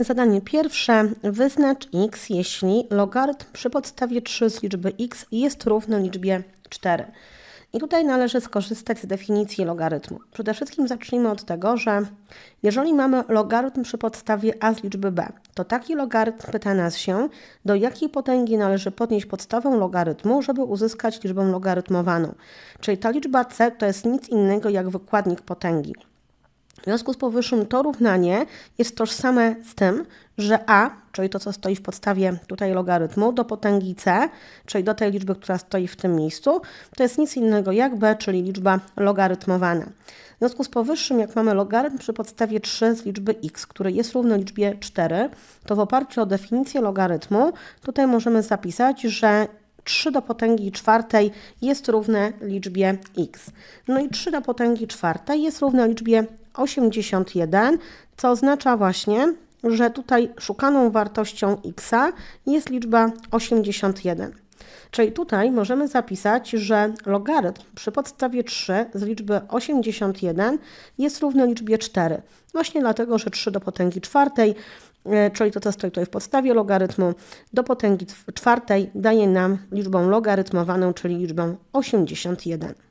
Zadanie pierwsze. Wyznacz x, jeśli logarytm przy podstawie 3 z liczby x jest równy liczbie 4. I tutaj należy skorzystać z definicji logarytmu. Przede wszystkim zacznijmy od tego, że jeżeli mamy logarytm przy podstawie a z liczby b, to taki logarytm pyta nas się, do jakiej potęgi należy podnieść podstawę logarytmu, żeby uzyskać liczbę logarytmowaną. Czyli ta liczba c to jest nic innego jak wykładnik potęgi. W związku z powyższym to równanie jest tożsame z tym, że a, czyli to, co stoi w podstawie tutaj logarytmu, do potęgi c, czyli do tej liczby, która stoi w tym miejscu, to jest nic innego jak b, czyli liczba logarytmowana. W związku z powyższym, jak mamy logarytm przy podstawie 3 z liczby x, który jest równy liczbie 4, to w oparciu o definicję logarytmu tutaj możemy zapisać, że 3 do potęgi czwartej jest równe liczbie x. No i 3 do potęgi czwartej jest równe liczbie 81, co oznacza właśnie, że tutaj szukaną wartością x jest liczba 81. Czyli tutaj możemy zapisać, że logarytm przy podstawie 3 z liczby 81 jest równy liczbie 4. Właśnie dlatego, że 3 do potęgi czwartej, e, czyli to, co stoi tutaj w podstawie logarytmu, do potęgi czwartej daje nam liczbę logarytmowaną, czyli liczbę 81.